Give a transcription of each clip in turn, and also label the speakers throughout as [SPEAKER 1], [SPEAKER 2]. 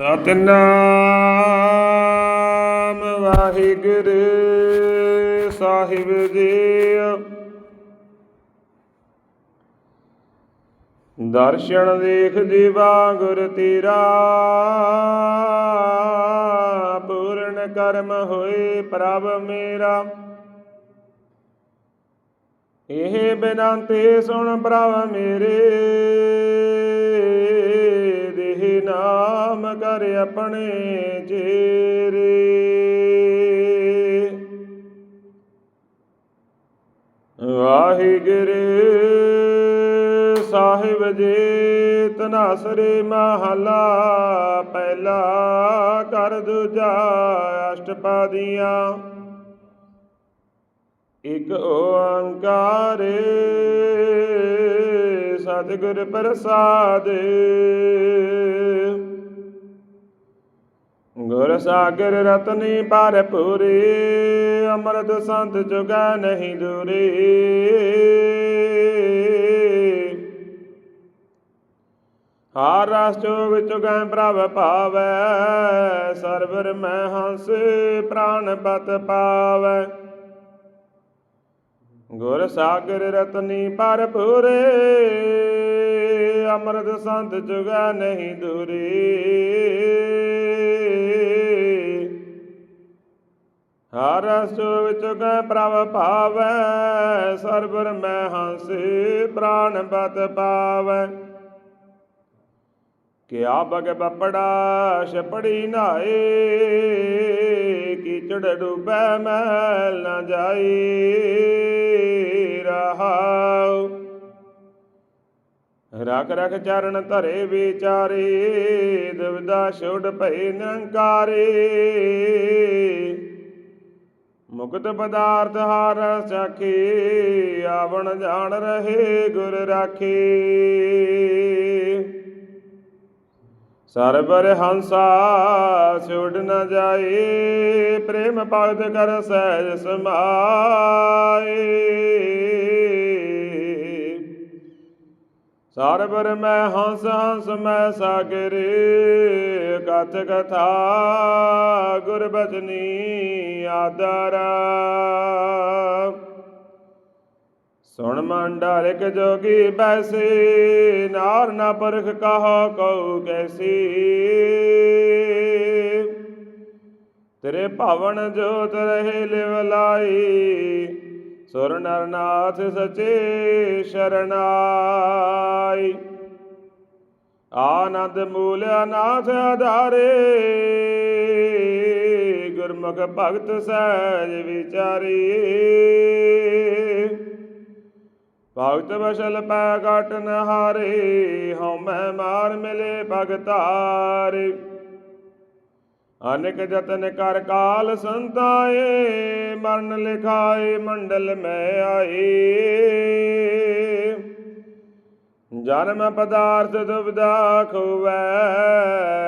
[SPEAKER 1] ਸਤਨਾਮ ਵਾਹਿਗੁਰੂ ਸਾਹਿਬ ਜੀ ਦਰਸ਼ਨ ਦੇਖ ਜੀਵਾ ਗੁਰ ਤੇਰਾ ਪੂਰਨ ਕਰਮ ਹੋਏ ਪ੍ਰਭ ਮੇਰਾ। ਇਹ ਬਿਨੰਤੀ ਸੁਣ ਪ੍ਰਭ ਮੇਰੇ। ਨਾਮ ਕਰ ਆਪਣੇ ਚੇਰੇ। ਵਾਹਿਗੁਰੂ ਸਾਹਿਬ ਜੀ, ਤਨਾਸਰੇ ਮਹਲਾ, ਪਹਿਲਾ ਕਰ ਦੂਜਾ ਅਸ਼ਟਪਦੀਆਂ। ਇਕ ਓੰਕਾਰ ਸਤਿਗੁਰ ਪ੍ਰਸਾਦ। ਗੁਰ ਸਾਗਰ ਰਤਨੀ ਭਰਪੂਰੀ ਅੰਮ੍ਰਿਤ ਸੰਤ ਜੁਗਾ ਨਹੀਂ ਦੂਰੀ। ਹਾਰ ਰਸ ਚੋਗ ਚੁਗੈ ਪ੍ਰਭ ਭਾਵੈ, ਸਰਵਰ ਮੈਂ ਹੰਸ ਪ੍ਰਾਨ ਪਤ ਪਾਵੈ। ਗੁਰ ਸਾਗਰ ਰਤਨੀ ਭਰਪੂਰੇ ਅੰਮ੍ਰਿਤ ਸੰਤ ਜੁਗਾ ਨਹੀਂ ਦੂਰੀ। ਹਰ ਸੋਗ ਚੁਗੈ ਪ੍ਰਭ ਭਾਵੈ, ਸਰਬਰ ਮੈਂ ਹੰਸ ਪ੍ਰਾਨ ਬਤ ਪਾਵੈ। ਕਿਆ ਬਗ ਬਪੜਾ ਛਪੜੀ ਨਾਏ ਕੀਚੜ ਡੂਬੈ ਮੈਲ ਨਾ ਜਾਈ, ਰਹਾਉ। ਰਖ ਰਖ ਚਰਨ ਧਰੇ ਵਿਚਾਰੇ, ਦੁਬਿਧਾ ਛੋੜ ਭਏ ਨਿਰੰਕਾਰੇ। ਮੁਕਤ ਪਦਾਰਥ ਹਾਰ ਸਖੀ, ਆਵਣ ਜਾਣ ਰਹੇ ਗੁਰ ਰਾਖੇ। ਸਰਬਰ ਹੰਸਾ ਛੋੜ ਨ ਜਾਏ, ਪ੍ਰੇਮ ਭਗਤ ਕਰ ਸਹਿਜ ਸਮਾਏ। ਸਰਬਰ ਮੈਂ ਹੰਸ ਹੰਸ ਮੈਂ ਸਾਗਰ ਕਥ ਕਥਾ ਗੁਰ ਬਚਨੀ ਆਦਰਾ ਸੁਣ ਮੰਡਾਰਿਕ ਜੋਗੀ ਬੈਸੇ, ਨਾਰ ਨਾ ਪਰਖ ਕਹਾ ਕਉ ਕੈਸੀ। ਤੇਰੇ ਭਾਵਨ ਜੋਤ ਰਹੇ ਲਿਵ ਲਾਈ ਸੁਰ ਨਰ ਸਚੇ ਸ਼ਰਨਾਈ ਆਨੰਦ ਮੂਲ ਅਨਾਥ ਆਧਾਰੇ, ਗੁਰਮੁਖ ਭਗਤ ਸਹਿਜ ਵਿਚਾਰੀ। ਭਗਤ ਬਸ਼ਲ ਪੈ ਘਟ ਨਹਾਰੇ, ਹਉ ਮੈਂ ਮਾਰ ਮਿਲੇ ਭਗਤਾਰੇ। ਅਨੇਕ ਜਤਨ ਕਰ ਕਾਲ ਸੰਤਾਏ, ਮਰਨ ਲਿਖਾਏ, ਮੰਡਲ ਮੈਂ ਆਏ। ਜਨਮ ਪਦਾਰਥ ਦੁਬਦਾ ਖੋਵੈ,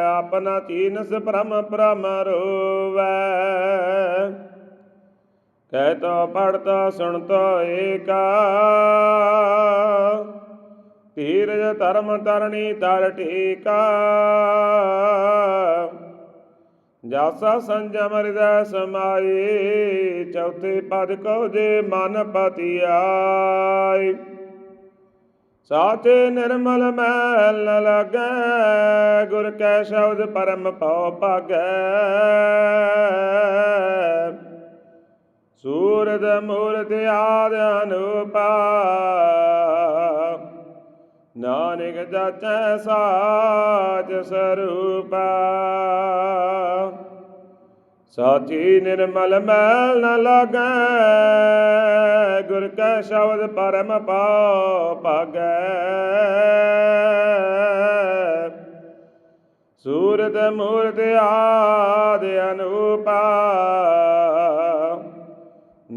[SPEAKER 1] ਆਪਣਾ ਚੀਨਸ ਭ੍ਰਮ ਭ੍ਰਮ ਰੋਵੈ। ਕਹਿ ਤੋ ਪੜਤਾ ਸੁਣ ਤੋ ਏਕਾ। ਧੀਰਜ ਧਰਮ ਤਰਣੀ ਤਰ ਟੀਕਾ ਜਾਸਾ ਸੰਜਮ ਹਿਰਦੈ ਸਮਾਏ ਚੌਥੇ ਪਦ ਕਉ ਜੇ ਮਨ ਪਤਿਆਈ। ਸਾਚੇ ਨਿਰਮਲ ਮੈਲ ਨ ਲਾਗੈ, ਗੁਰ ਕੈ ਸ਼ਬਦ ਪਰਮ ਭਉ ਭਾਗੈ। ਸੂਰਜ ਮੂਰਤ ਆਦ ਅਨੂਪਾ ਨਾਨਕ ਜਾਚੈ ਸਾਚ ਸਰੂਪਾ। ਸਾਚੀ ਨਿਰਮਲ ਮੈਲ ਨ ਲਾਗੈ, ਗੁਰ ਕੈ ਸ਼ਬਦ ਪਰਮ ਪਾਉ ਭਾਗੈ। ਸੂਰਤ ਮੂਰਤ ਆਦ ਅਨੂਪਾ।